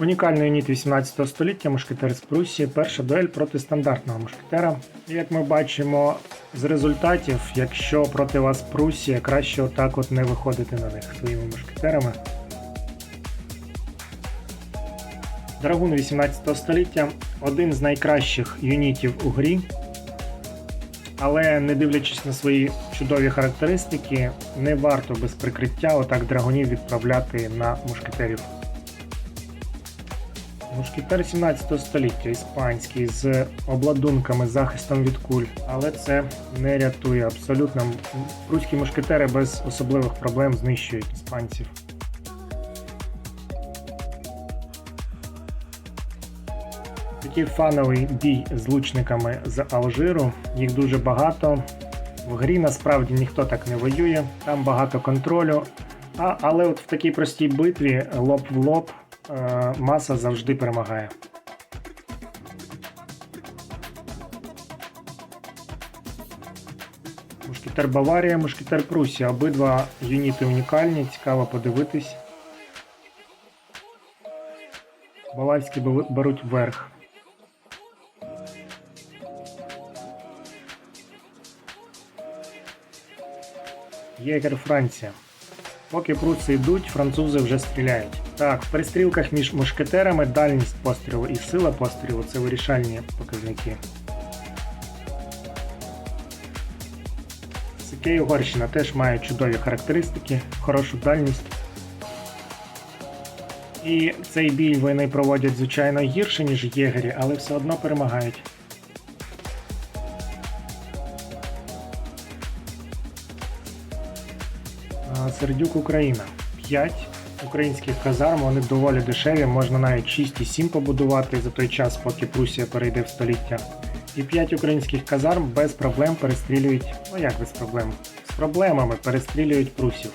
Унікальний юніт 18 століття мушкетер з Прусії, перша дуель проти стандартного мушкетера. І як ми бачимо з результатів, якщо проти вас Прусія, краще отак от не виходити на них своїми мушкетерами. Драгун 18 століття один з найкращих юнітів у грі. Але не дивлячись на свої чудові характеристики, не варто без прикриття отак драгунів відправляти на мушкетерів. Мушкетер 17 століття, іспанський, з обладунками, захистом від куль, але це не рятує абсолютно. Пруські мушкетери без особливих проблем знищують іспанців. Такий фановий бій з лучниками з Алжиру. Їх дуже багато. В грі насправді ніхто так не воює, там багато контролю. А, але от в такій простій битві лоб в лоб маса завжди перемагає. Мушкетер Баварія, Мушкетер Прусія. Обидва юніти унікальні, цікаво подивитись. Баварські бе- беруть верх. Єгер Франція. Поки пруси йдуть, французи вже стріляють. Так, в перестрілках між мушкетерами дальність пострілу і сила пострілу це вирішальні показники. Сикей Угорщина теж має чудові характеристики, хорошу дальність. І цей бій вони проводять, звичайно, гірше, ніж єгері, але все одно перемагають. Сердюк Україна. 5 українських казарм, вони доволі дешеві, можна навіть 6 і 7 побудувати за той час, поки Прусія перейде в століття. І 5 українських казарм без проблем перестрілюють, ну як без проблем, з проблемами перестрілюють прусів.